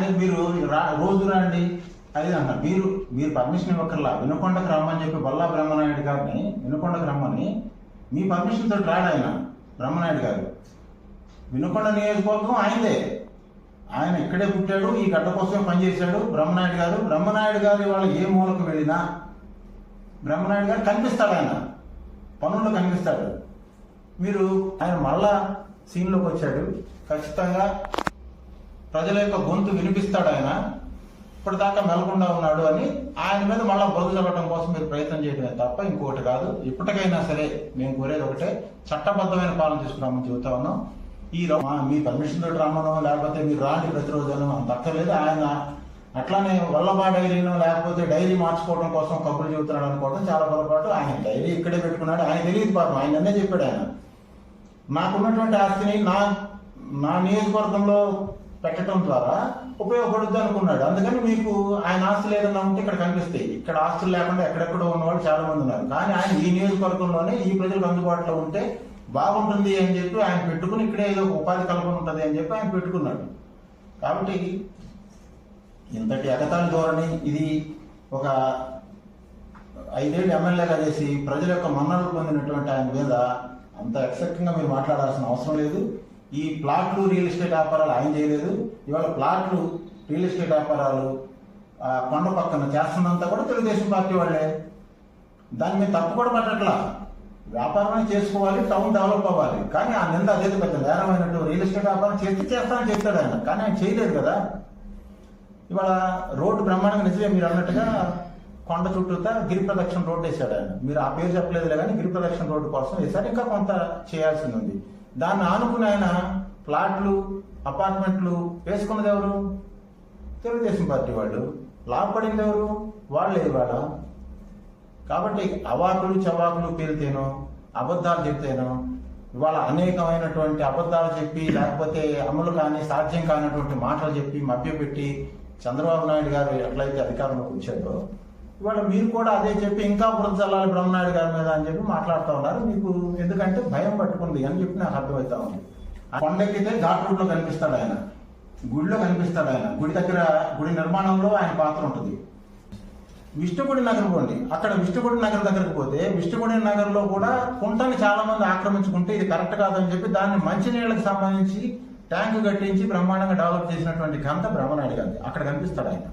ఆయన మీరు రా- రోజు రండి. అది అంట మీరు మీరు పర్మిషన్ ఇవ్వకర్లా వినుకొండకు రమ్మని చెప్పి బల్లా బ్రహ్మనాయుడు గారిని వినుకొండకు రమ్మని మీ పర్మిషన్ తోటి రాడు ఆయన బ్రహ్మనాయుడు గారు. వినుకొండ నియోజకవర్గం ఆయనదే. ఆయన ఇక్కడే పుట్టాడు ఈ గడ్డ కోసం పనిచేశాడు బ్రహ్మనాయుడు గారు. బ్రహ్మనాయుడు గారు వాళ్ళు ఏ మూలకు వెళ్ళినా బ్రహ్మనాయుడు గారు కనిపిస్తాడు ఆయన. పనుల్లో కనిపిస్తాడు. మీరు ఆయన మళ్ళా సీన్లోకి వచ్చాడు. ఖచ్చితంగా ప్రజల యొక్క గొంతు వినిపిస్తాడు ఆయన. ఇప్పటిదాకా మెలకుండా ఉన్నాడు అని ఆయన మీద మళ్ళీ బదులు చెప్పడం కోసం మీరు ప్రయత్నం చేయడమే తప్ప ఇంకొకటి కాదు. ఇప్పటికైనా సరే మేము కోరేది ఒకటే చట్టబద్ధమైన పాలన తీసుకురామని చెబుతా ఉన్నాం. ఈ మీ పర్మిషన్ తోటి రమ్మనో లేకపోతే మీరు రాని ప్రతిరోజు అని అంత అక్కర్లేదు ఆయన అట్లానే వల్లభా డైరీనో లేకపోతే డైరీ మార్చుకోవడం కోసం కబుర్లు చెబుతున్నాడు అనుకోవడం చాలా పొరపాటు. ఆయన డైరీ ఇక్కడే పెట్టుకున్నాడు. ఆయన తెలియదు పాపం. ఆయన చెప్పాడు ఆయన. నాకున్నటువంటి ఆస్తిని నా నా నియోజకవర్గంలో పెట్టడం ద్వారా ఉపయోగపడుద్ది అనుకున్నాడు. అందుకని మీకు ఆయన ఆస్తులు ఏదైనా ఉంటే ఇక్కడ కనిపిస్తాయి. ఇక్కడ ఆస్తులు లేకుండా ఎక్కడెక్కడో ఉన్నవాళ్ళు చాలా మంది ఉన్నారు. కానీ ఆయన ఈ నియోజకవర్గంలోనే ఈ ప్రజలకు అందుబాటులో ఉంటే బాగుంటుంది అని చెప్పి ఆయన పెట్టుకుని ఇక్కడే ఏదో ఉపాధి కల్పన ఉంటుంది అని చెప్పి ఆయన పెట్టుకున్నాడు. కాబట్టి ఇంతటి ఎగతాళి ధోరణి ఇది ఒక ఐదేళ్ళు ఎమ్మెల్యేగా చేసి ప్రజల యొక్క మన్ననలు పొందినటువంటి ఆయన మీద అంత ఎక్సెక్ట్గా మీరు మాట్లాడాల్సిన అవసరం లేదు. ఈ ప్లాట్లు రియల్ ఎస్టేట్ వ్యాపారాలు ఆయన చేయలేదు. ఇవాళ ప్లాట్లు రియల్ ఎస్టేట్ వ్యాపారాలు కొండ పక్కన చేస్తున్నంతా కూడా తెలుగుదేశం పార్టీ వాళ్ళే. దాని మీద తప్పు కూడా పట్టట్లా వ్యాపారమే చేసుకోవాలి టౌన్ డెవలప్ అవ్వాలి. కానీ ఆ నింద అదేది పెద్ద నేరమైనట్టు రియల్ ఎస్టేట్ వ్యాపారం చేస్తే చేస్తానని చెప్తాడు ఆయన. కానీ ఆయన చేయలేదు కదా. ఇవాళ రోడ్డు బ్రహ్మాండంగా నిజమే మీరు అన్నట్టుగా కొండ చుట్టూతా గిరి ప్రదక్షిణ రోడ్డు వేశాడు ఆయన. మీరు ఆ పేరు చెప్పలేదులే కానీ గిరి ప్రదక్షిణ రోడ్డు కోసం వేశారు. ఇంకా కొంత చేయాల్సింది ఉంది. దాన్ని ఆనుకుని ఆయన ప్లాట్లు అపార్ట్మెంట్లు వేసుకున్నది ఎవరు? తెలుగుదేశం పార్టీ వాళ్ళు. లాభపడింది ఎవరు? వాళ్ళే ఇవాళ. కాబట్టి అవాకులు చవాకులు పేలితేనో అబద్ధాలు చెప్తేనో ఇవాళ అనేకమైనటువంటి అబద్ధాలు చెప్పి లేకపోతే అమలు కాని సాధ్యం కానటువంటి మాటలు చెప్పి మభ్యపెట్టి చంద్రబాబు నాయుడు గారు ఎట్లయితే అధికారంలోకి వచ్చారో ఇవాళ మీరు కూడా అదే చెప్పి ఇంకా బురద చల్లాలి బ్రహ్మనాయుడు గారి మీద అని చెప్పి మాట్లాడుతూ ఉన్నారు. మీకు ఎందుకంటే భయం పట్టుకుంది అని చెప్పి నాకు అర్థమవుతా ఉంది. ఆ కొండెక్కితే ఘాట్ రూట్లో కనిపిస్తాడు ఆయన. గుడిలో కనిపిస్తాడు ఆయన. గుడి దగ్గర గుడి నిర్మాణంలో ఆయన పాత్ర ఉంటుంది. విష్ణుగుడి నగర్ పోండి. అక్కడ విష్ణుగుడి నగర్ దగ్గరకు పోతే విష్ణుగుడి నగర్లో కూడా కుంటని చాలా మంది ఆక్రమించుకుంటే ఇది కరెక్ట్ కాదని చెప్పి దాన్ని మంచినీళ్ళకి సంబంధించి ట్యాంక్ కట్టించి బ్రహ్మాండంగా డెవలప్ చేసినటువంటి ఘనత బ్రహ్మనాయుడు గారి అక్కడ కనిపిస్తాడు ఆయన.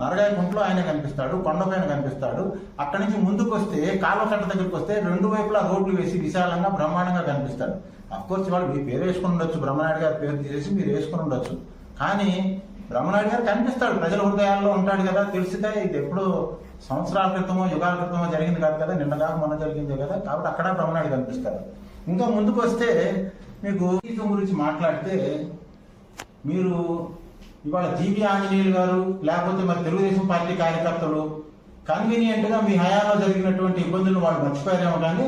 నరగాయ గుంట్లో ఆయన కనిపిస్తాడు కొండపైన కనిపిస్తాడు. అక్కడి నుంచి ముందుకు వస్తే కాలువ కట్ట దగ్గరికి వస్తే రెండు వైపులా రోడ్లు వేసి విశాలంగా బ్రహ్మాండంగా కనిపిస్తాడు అఫ్కోర్స్ వాళ్ళు మీ పేరు వేసుకుని ఉండొచ్చు. బ్రహ్మనాయుడు గారి పేరు తీసేసి మీరు వేసుకుని ఉండొచ్చు. కానీ బ్రహ్మనాయుడు గారు కనిపిస్తాడు. ప్రజల హృదయాల్లో ఉంటాడు కదా. తెలిసితే ఇది ఎప్పుడు సంవత్సరాల క్రితమో యుగాల క్రితమో జరిగింది కాదు కదా. నిన్నగా మొన్న జరిగింది కదా. కాబట్టి అక్కడ బ్రహ్మనాయుడు కనిపిస్తాడు. ఇంకా ముందుకు వస్తే మీకు గీతం గురించి మాట్లాడితే మీరు ఇవాళ జీవి ఆంజనేయులు గారు లేకపోతే మరి తెలుగుదేశం పార్టీ కార్యకర్తలు కన్వీనియంట్గా మీ హయాంలో జరిగినటువంటి ఇబ్బందులు వాళ్ళు మర్చిపోయారేమో కానీ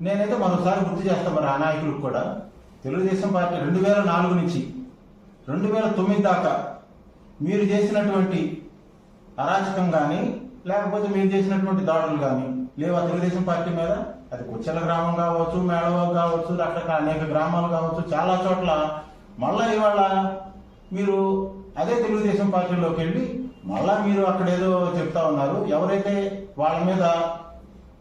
నేనైతే మరోసారి గుర్తు చేస్తాను మరి ఆ నాయకులకు కూడా. తెలుగుదేశం పార్టీ రెండు వేల నాలుగు నుంచి రెండు వేల తొమ్మిది దాకా మీరు చేసినటువంటి అరాచకం కానీ లేకపోతే మీరు చేసినటువంటి దాడులు కానీ లేవా తెలుగుదేశం పార్టీ మీద? అది కుచ్చల గ్రామం కావచ్చు మేడవ కావచ్చు రకరకాల అనేక గ్రామాలు కావచ్చు చాలా చోట్ల మళ్ళా ఇవాళ మీరు అదే తెలుగుదేశం పార్టీలోకి వెళ్ళి మళ్ళా మీరు అక్కడ ఏదో చెప్తా ఉన్నారు. ఎవరైతే వాళ్ళ మీద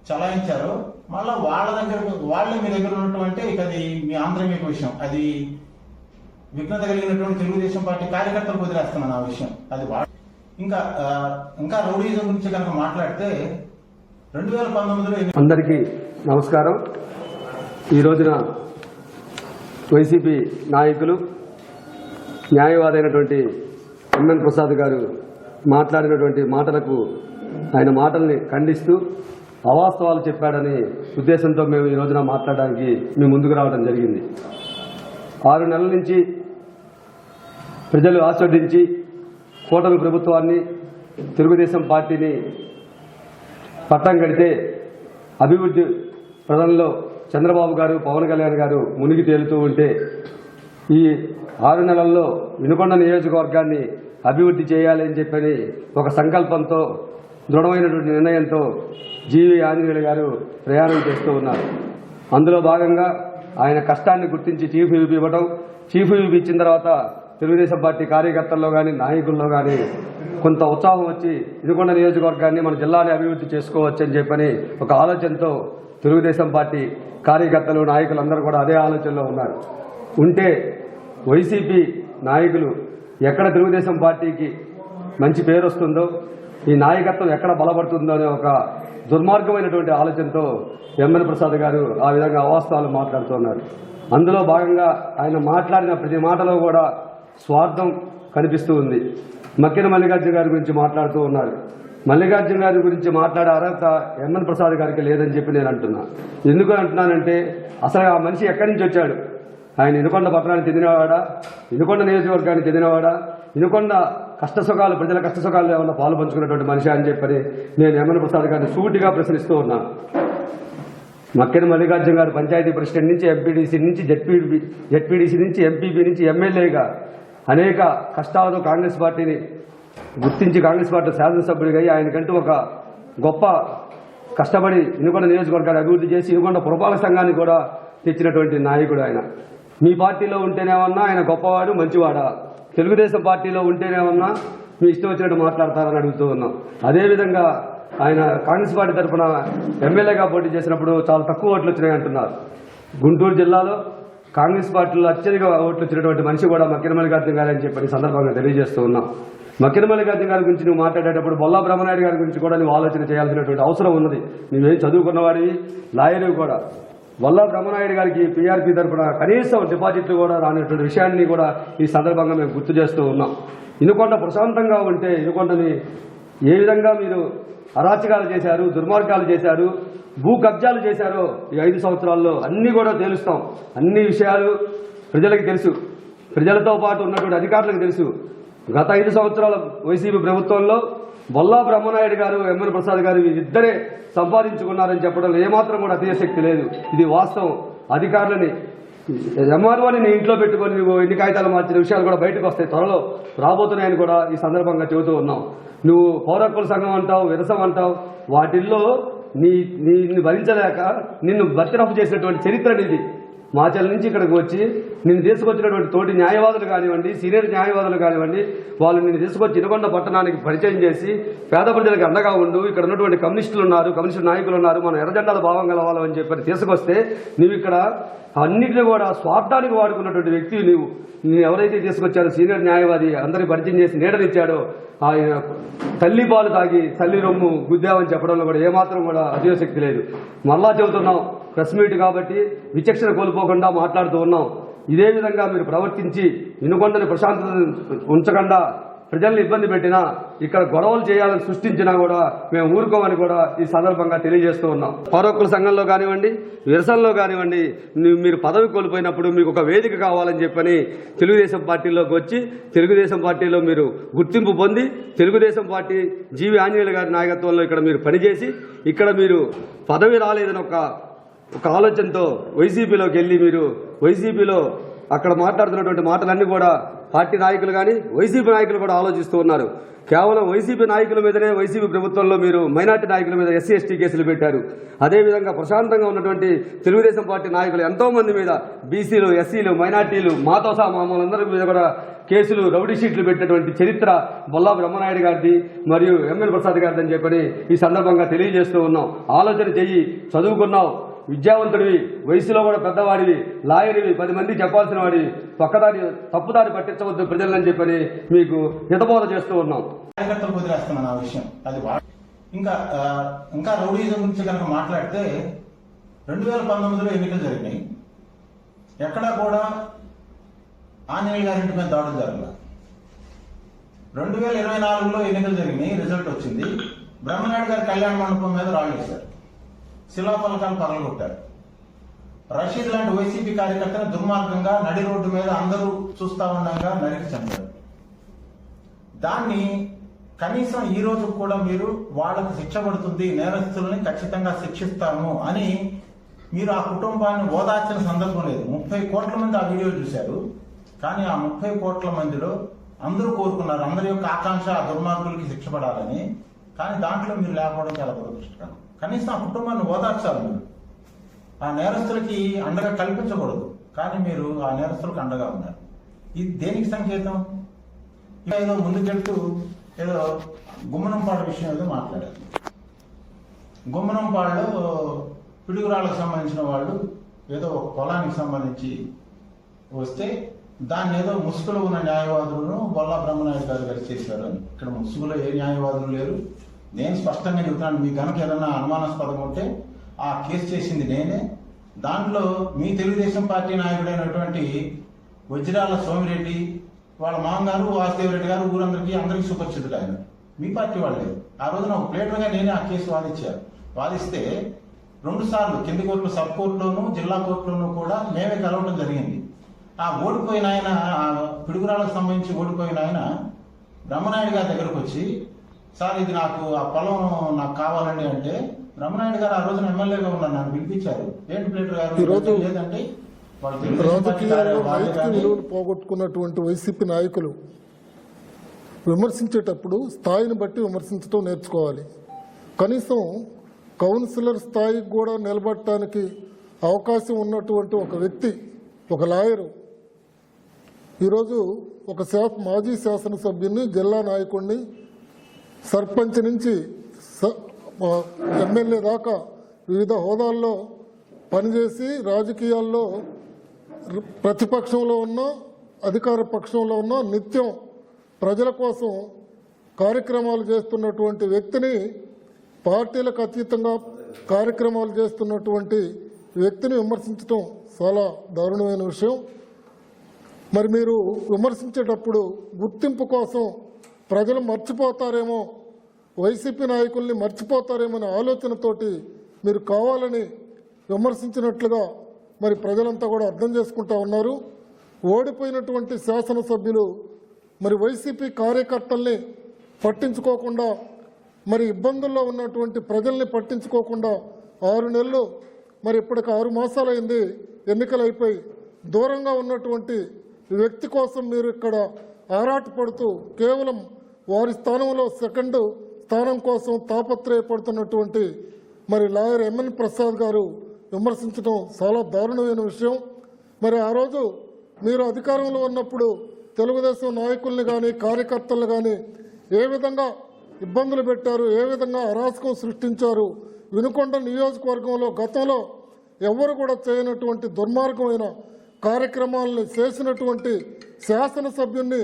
చలాయించారో మళ్ళా వాళ్ళ దగ్గర వాళ్ళే మీ దగ్గర ఉన్నటువంటి ఇక అది మీ ఆంధ్రమేక విషయం. అది విఘ్నత కలిగినటువంటి తెలుగుదేశం పార్టీ కార్యకర్తలకు వదిలేస్తున్నాను ఆ విషయం. అది ఇంకా ఇంకా రౌడీజం గురించి కనుక మాట్లాడితే రెండు వేల పంతొమ్మిదిలో అందరికీ నమస్కారం. ఈ రోజున వైసీపీ నాయకులు న్యాయవాదైనటువంటి ఎంఎన్ ప్రసాద్ గారు మాట్లాడినటువంటి మాటలకు ఆయన మాటల్ని ఖండిస్తూ అవాస్తవాలు చెప్పాడని ఉద్దేశంతో మేము ఈ రోజున మాట్లాడడానికి మేము ముందుకు రావడం జరిగింది. ఆరు నెలల నుంచి ప్రజలు ఆస్వాదించి కూటమి ప్రభుత్వాన్ని తెలుగుదేశం పార్టీని పట్టం కడితే అభివృద్ధి ప్రజల్లో చంద్రబాబు గారు పవన్ కళ్యాణ్ గారు మునిగి తేలుతూ ఉంటే ఈ ఆరు నెలల్లో వినుకొండ నియోజకవర్గాన్ని అభివృద్ధి చేయాలని చెప్పని ఒక సంకల్పంతో దృఢమైనటువంటి నిర్ణయంతో జీవి ఆంజనేయులు గారు ప్రయాణం చేస్తూ ఉన్నారు. అందులో భాగంగా ఆయన కష్టాన్ని గుర్తించి చీఫ్ విప్ ఇవ్వడం చీఫ్ విప్ ఇచ్చిన తర్వాత తెలుగుదేశం పార్టీ కార్యకర్తల్లో కానీ నాయకుల్లో కానీ కొంత ఉత్సాహం వచ్చి ఇదిగొండ నియోజకవర్గాన్ని మన జిల్లాని అభివృద్ధి చేసుకోవచ్చు అని చెప్పని ఒక ఆలోచనతో తెలుగుదేశం పార్టీ కార్యకర్తలు నాయకులు అందరూ కూడా అదే ఆలోచనలో ఉన్నారు. ఉంటే వైసీపీ నాయకులు ఎక్కడ తెలుగుదేశం పార్టీకి మంచి పేరు వస్తుందో ఈ నాయకత్వం ఎక్కడ బలపడుతుందో అనే ఒక దుర్మార్గమైనటువంటి ఆలోచనతో ఎమ్మెన్ ప్రసాద్ గారు ఆ విధంగా అవాస్తవాలు మాట్లాడుతున్నారు అందులో భాగంగా ఆయన మాట్లాడిన ప్రతి మాటలో కూడా స్వార్థం కనిపిస్తూ ఉంది. మక్కిన మల్లికార్జున గారి గురించి మాట్లాడుతూ ఉన్నారు. మల్లికార్జున గారి గురించి మాట్లాడే అర్హత ఎంఎన్ ప్రసాద్ గారికి లేదని చెప్పి నేను అంటున్నా. ఎందుకు అంటున్నానంటే అసలు ఆ మనిషి ఎక్కడి నుంచి వచ్చాడు? ఆయన ఇనుకొండ పట్టణానికి చెందినవాడా? ఇనుకొండ నియోజకవర్గానికి చెందినవాడా? ఇనుకొండ కష్ట సుఖాలు ప్రజల కష్ట సుఖాలు ఏమన్నా పాలు పంచుకున్నటువంటి మనిషి అని చెప్పని నేను ఎమ్మెల్యే ప్రసాద్ గారిని సూటిగా ప్రశ్నిస్తూ ఉన్నాను మక్కెన మల్లికార్జున గారు పంచాయతీ ప్రెసిడెంట్ నుంచి ఎంపీడీసీ నుంచి జెడ్పీడీ జెడ్పీడీసీ నుంచి ఎంపీపీ నుంచి ఎమ్మెల్యేగా అనేక కష్టాలతో కాంగ్రెస్ పార్టీని గుర్తించి కాంగ్రెస్ పార్టీ శాసనసభ్యుడిగా ఆయనకంటూ ఒక గొప్ప కష్టపడి ఇనుకొండ నియోజకవర్గాన్ని అభివృద్ధి చేసి ఇనుకొండ పురపాలక సంఘాన్ని కూడా తెచ్చినటువంటి నాయకుడు ఆయన. మీ పార్టీలో ఉంటేనేమన్నా ఆయన గొప్పవాడు మంచివాడా? తెలుగుదేశం పార్టీలో ఉంటేనేమన్నా మీ ఇష్టం వచ్చినట్టు మాట్లాడతారని అడుగుతూ ఉన్నాం. అదేవిధంగా ఆయన కాంగ్రెస్ పార్టీ తరఫున ఎమ్మెల్యేగా పోటీ చేసినప్పుడు చాలా తక్కువ ఓట్లు వచ్చినాయి అంటున్నారు. గుంటూరు జిల్లాలో కాంగ్రెస్ పార్టీలో అత్యధిక ఓట్లు వచ్చినటువంటి మనిషి కూడా మక్కిన మల్లికార్జున గారని చెప్పి సందర్భంగా తెలియజేస్తూ ఉన్నాం. మక్కిన మల్లికార్జున గారి గురించి నువ్వు మాట్లాడేటప్పుడు బొల్లా బ్రహ్మనాయుడు గారి గురించి కూడా నువ్వు ఆలోచన చేయాల్సినటువంటి అవసరం ఉన్నది. నువ్వేం చదువుకున్నవాడివి? లాయరు కూడా. వల్ల బ్రహ్మనాయుడు గారికి పీఆర్పీ తరఫున కనీసం డిపాజిట్లు కూడా రానటువంటి విషయాన్ని కూడా ఈ సందర్భంగా మేము గుర్తు చేస్తూ ఉన్నాం. ఇనుకొండ ప్రశాంతంగా ఉంటే ఇనుకొండని ఏ విధంగా మీరు అరాచకాలు చేశారు దుర్మార్గాలు చేశారు భూ కబ్జాలు చేశారో ఈ ఐదు సంవత్సరాల్లో అన్ని కూడా తేలుస్తాం. అన్ని విషయాలు ప్రజలకు తెలుసు. ప్రజలతో పాటు ఉన్నటువంటి అధికారులకు తెలుసు. గత ఐదు సంవత్సరాల వైసీపీ ప్రభుత్వంలో బొల్లా బ్రహ్మనాయుడు గారు ఎమ్మెన్ ప్రసాద్ గారు వీరిద్దరే సంపాదించుకున్నారని చెప్పడంలో ఏమాత్రం కూడా అతిశక్తి లేదు. ఇది వాస్తవం. అధికారులని ఎంఆర్ఓని నీ ఇంట్లో పెట్టుకొని నువ్వు ఎన్ని కాగితాలు మార్చిన విషయాలు కూడా బయటకు వస్తాయి. త్వరలో రాబోతున్నాయని కూడా ఈ సందర్భంగా చెబుతూ ఉన్నాం. నువ్వు పౌరక్కుల సంఘం అంటావు విరసం అంటావు. వాటిల్లో నీ నీ నిన్ను భరించలేక నిన్ను బర్తరఫ్ చేసినటువంటి చరిత్ర ఇది మాచల్ నుంచి ఇక్కడికి వచ్చి నిన్ను తీసుకొచ్చినటువంటి తోటి న్యాయవాదులు కానివ్వండి సీనియర్ న్యాయవాదులు కానివ్వండి వాళ్ళు నిన్ను తీసుకొచ్చి ఇనకొండ పట్టణానికి పరిచయం చేసి పేద ప్రజలకు అండగా ఉండు ఇక్కడ ఉన్నటువంటి కమ్యూనిస్టులు ఉన్నారు కమ్యూనిస్టు నాయకులు ఉన్నారు మన ఎర్రజెండాల భావం గలవాలని చెప్పి తీసుకొస్తే నువ్వు ఇక్కడ అన్నింటినీ కూడా స్వార్థానికి వాడుకున్నటువంటి వ్యక్తి నువ్వు నేను ఎవరైతే తీసుకొచ్చారో సీనియర్ న్యాయవాది అందరికి పరిచయం చేసి నీడనిచ్చాడో ఆయన తల్లి పాలు తాగి తల్లి రొమ్ము గుద్దామని చెప్పడంలో కూడా ఏమాత్రం కూడా అతిశక్తి లేదు. మళ్ళా చెబుతున్నాం ప్రెస్ మీట్ కాబట్టి విచక్షణ కోల్పోకుండా మాట్లాడుతూ ఉన్నాం. ఇదే విధంగా మీరు ప్రవర్తించి ఇనుకొండని ప్రశాంతత ఉంచకుండా ప్రజల్ని ఇబ్బంది పెట్టినా ఇక్కడ గొడవలు చేయాలని సృష్టించినా కూడా మేము ఊరుకోమని కూడా ఈ సందర్భంగా తెలియజేస్తూ ఉన్నాం. పౌరకుల సంఘంలో కానివ్వండి నిరసనలో కానివ్వండి మీరు పదవి కోల్పోయినప్పుడు మీకు ఒక వేదిక కావాలని చెప్పని తెలుగుదేశం పార్టీలోకి వచ్చి తెలుగుదేశం పార్టీలో మీరు గుర్తింపు పొంది తెలుగుదేశం పార్టీ జీవి ఆంజనేయులు గారి నాయకత్వంలో ఇక్కడ మీరు పనిచేసి ఇక్కడ మీరు పదవి రాలేదని ఒక ఒక ఆలోచనతో వైసీపీలోకి వెళ్ళి మీరు వైసీపీలో అక్కడ మాట్లాడుతున్నటువంటి మాటలన్నీ కూడా పార్టీ నాయకులు కానీ వైసీపీ నాయకులు కూడా ఆలోచిస్తూ ఉన్నారు. కేవలం వైసీపీ నాయకుల మీదనే వైసీపీ ప్రభుత్వంలో మీరు మైనార్టీ నాయకుల మీద ఎస్సీ ఎస్టీ కేసులు పెట్టారు. అదేవిధంగా ప్రశాంతంగా ఉన్నటువంటి తెలుగుదేశం పార్టీ నాయకులు ఎంతో మంది మీద బీసీలు ఎస్సీలు మైనార్టీలు మాతో సహా మామూలందరి మీద కూడా కేసులు రౌడీ షీట్లు పెట్టినటువంటి చరిత్ర బొల్లా బ్రహ్మనాయుడు గారిది మరియు ఎంఎల్ ప్రసాద్ గారిది అని చెప్పని ఈ సందర్భంగా తెలియజేస్తూ ఉన్నాం. ఆలోచన చెయ్యి చదువుకున్నావు. విద్యావంతుడివి వయసులో కూడా పెద్దవాడివి లాయర్వి పది మంది చెప్పాల్సిన వాడివి పక్కదారి తప్పుదారి పట్టించవద్దు ప్రజలని చెప్పని మీకు హితబోధ చేస్తూ ఉన్నాం. ఆ విషయం. అది ఇంకా ఇంకా రౌడీజం గురించి కనుక మాట్లాడితే రెండు వేల పంతొమ్మిదిలో ఎన్నికలు జరిగినాయి. ఎక్కడా కూడా ఆంజనేయ గారి ఇంటి మీద దాడులు జరగల. రెండు వేల ఇరవై నాలుగులో ఎన్నికలు జరిగినాయి రిజల్ట్ వచ్చింది. బ్రహ్మనాయుడు గారి కళ్యాణ మండపం మీద రాళ్ళు వేశారు. శిలాఫలకాలు పగలగొట్టారు రషీద్ లాంటి వైసీపీ కార్యకర్తను దుర్మార్గంగా నడి రోడ్డు మీద అందరూ చూస్తా ఉండగా నరికి చంపారు. దాన్ని కనీసం ఈ రోజు కూడా మీరు వాళ్ళకు శిక్ష పడుతుంది నేరస్తుల్ని ఖచ్చితంగా శిక్షిస్తాము అని మీరు ఆ కుటుంబాన్ని ఓదార్చిన సందర్భం లేదు. ముప్పై కోట్ల మంది ఆ వీడియో చూశారు. కానీ ఆ ముప్పై కోట్ల మందిలో అందరూ కోరుకున్నారు అందరి యొక్క ఆకాంక్ష ఆ దుర్మార్గులకి శిక్ష పడాలని. కానీ దాంట్లో మీరు లేకపోవడం చాలా దురదృష్టకరం. కనీసం ఆ కుటుంబాన్ని ఓదార్చాలి మీరు. ఆ నేరస్తులకి అండగా కల్పించకూడదు. కానీ మీరు ఆ నేరస్తులకు అండగా ఉన్నారు ఇది దేనికి సంకేతం? ఇలా ఏదో ముందుకెళ్తూ ఏదో గుమ్మనంపాడు విషయం ఏదో మాట్లాడారు. గుమ్మనంపాడులో పిడుగురాళ్ళకు సంబంధించిన వాళ్ళు ఏదో ఒక పొలానికి సంబంధించి వస్తే దాన్ని ఏదో ముసుగులో ఉన్న న్యాయవాదులను బొల్లా బ్రహ్మనాయుడు గారు గారు చేశారు అని. ఇక్కడ ముసుగులో ఏ న్యాయవాదులు లేరు. నేను స్పష్టంగా చెబుతున్నాను మీ కనుక ఏదైనా అనుమానాస్పదం ఉంటే ఆ కేసు చేసింది నేనే. దాంట్లో మీ తెలుగుదేశం పార్టీ నాయకుడైనటువంటి వజ్రాల సోమిరెడ్డి వాళ్ళ మామగారు వాసుదేవరెడ్డి గారు ఊరందరికీ అందరికీ సుపరిచితుడు ఆయన. మీ పార్టీ వాళ్ళే. ఆ రోజున ఒక ప్లేటర్గా నేనే ఆ కేసు వాదించాను వాదిస్తే రెండు సార్లు కింది కోర్టు సబ్ కోర్టులోను జిల్లా కోర్టులోను కూడా మేమే కలవడం జరిగింది. ఆ ఓడిపోయిన ఆయన ఆ సంబంధించి ఓడిపోయిన ఆయన బ్రహ్మనాయుడు గారి దగ్గరకు వచ్చి సార్ ఇది నాకు ఆ పొలం నాకు కావాలండి అంటే బ్రహ్మనాయుడు గారు ఆ రోజున ఎమ్మెల్యేగా ఉన్నారు నన్ను పిలిపించారు. ఏంటి ప్లేటర్ గారు? లేదంటే రాజకీయాల్లో నైతిక విలువలు పోగొట్టుకున్నటువంటి వైసీపీ నాయకులు విమర్శించేటప్పుడు స్థాయిని బట్టి విమర్శించడం నేర్చుకోవాలి. కనీసం కౌన్సిలర్ స్థాయికి కూడా నిలబడటానికి అవకాశం ఉన్నటువంటి ఒక వ్యక్తి ఒక లాయరు ఈరోజు ఒక శాస మాజీ శాసనసభ్యుని జిల్లా నాయకుడిని సర్పంచ్ నుంచి స- ఎమ్మెల్యే దాకా వివిధ హోదాల్లో పనిచేసి రాజకీయాల్లో ప్రతిపక్షంలో ఉన్న అధికార పక్షంలో ఉన్న నిత్యం ప్రజల కోసం కార్యక్రమాలు చేస్తున్నటువంటి వ్యక్తిని పార్టీలకు అతీతంగా కార్యక్రమాలు చేస్తున్నటువంటి వ్యక్తిని విమర్శించడం చాలా దారుణమైన విషయం. మరి మీరు విమర్శించేటప్పుడు గుర్తింపు కోసం ప్రజలు మర్చిపోతారేమో వైసీపీ నాయకుల్ని మర్చిపోతారేమో అనే ఆలోచనతోటి మీరు కావాలని విమర్శించినట్లుగా మరి ప్రజలంతా కూడా అర్థం చేసుకుంటా ఉన్నారు. ఓడిపోయినటువంటి శాసనసభ్యులు మరి వైసీపీ కార్యకర్తల్ని పట్టించుకోకుండా మరి ఇబ్బందుల్లో ఉన్నటువంటి ప్రజల్ని పట్టించుకోకుండా ఆరు నెలలు మరి ఇప్పటికి ఆరు మాసాలైంది ఎన్నికలు అయిపోయి దూరంగా ఉన్నటువంటి వ్యక్తి కోసం మీరు ఇక్కడ ఆరాటపడుతూ కేవలం వారి స్థానంలో సెకండ్ స్థానం కోసం తాపత్రయపడుతున్నటువంటి మరి లాయర్ ఎంఎన్ ప్రసాద్ గారు విమర్శించడం చాలా దారుణమైన విషయం. మరి ఆ రోజు మీరు అధికారంలో ఉన్నప్పుడు తెలుగుదేశం నాయకుల్ని కానీ కార్యకర్తలను కానీ ఏ విధంగా ఇబ్బందులు పెట్టారు ఏ విధంగా అరాచకం సృష్టించారు వినుకొండ నియోజకవర్గంలో గతంలో ఎవరు కూడా చేయనటువంటి దుర్మార్గమైన కార్యక్రమాలను చేసినటువంటి శాసనసభ్యుణ్ణి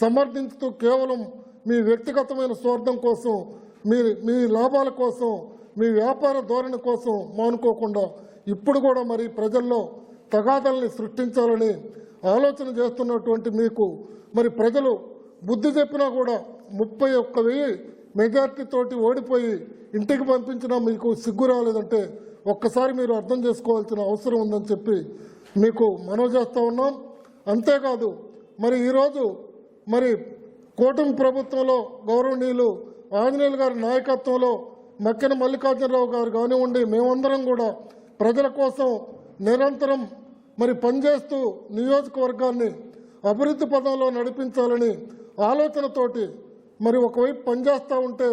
సమర్థించుతూ కేవలం మీ వ్యక్తిగతమైన స్వార్థం కోసం మీ మీ లాభాల కోసం మీ వ్యాపార ధోరణి కోసం మానుకోకుండా ఇప్పుడు కూడా మరి ప్రజల్లో తగాదల్ని సృష్టించాలని ఆలోచన చేస్తున్నటువంటి మీకు మరి ప్రజలు బుద్ధి చెప్పినా కూడా ముప్పై ఒక్క వెయ్యి మెజార్టీతోటి ఓడిపోయి ఇంటికి పంపించినా మీకు సిగ్గు రాలేదంటే ఒక్కసారి మీరు అర్థం చేసుకోవాల్సిన అవసరం ఉందని చెప్పి మీకు మనవి చేస్తూ ఉన్నాం. అంతేకాదు మరి ఈరోజు మరి కూటమి ప్రభుత్వంలో గౌరవనీయులు ఆంజనేయులు గారి నాయకత్వంలో మక్కిన మల్లికార్జునరావు గారు కానివ్వండి మేమందరం కూడా ప్రజల కోసం నిరంతరం మరి పనిచేస్తూ నియోజకవర్గాన్ని అభివృద్ధి పదంలో నడిపించాలని ఆలోచనతోటి మరి ఒకవైపు పనిచేస్తూ ఉంటే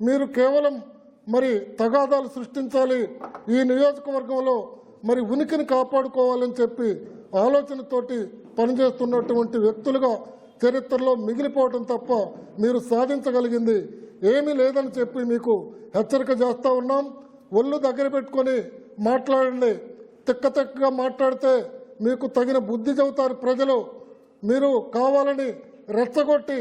మీరు కేవలం మరి తగాదాలు సృష్టించాలి. ఈ నియోజకవర్గంలో మరి ఉనికిని కాపాడుకోవాలని చెప్పి ఆలోచనతోటి పనిచేస్తున్నటువంటి వ్యక్తులుగా చరిత్రలో మిగిలిపోవటం తప్ప మీరు సాధించగలిగింది ఏమీ లేదని చెప్పి మీకు హెచ్చరిక చేస్తూ ఉన్నాం. ఒళ్ళు దగ్గర పెట్టుకొని మాట్లాడండి. తిక్క తిక్కగా మాట్లాడితే మీకు తగిన బుద్ధి చెబుతారు ప్రజలు. మీరు కావాలని రెచ్చగొట్టి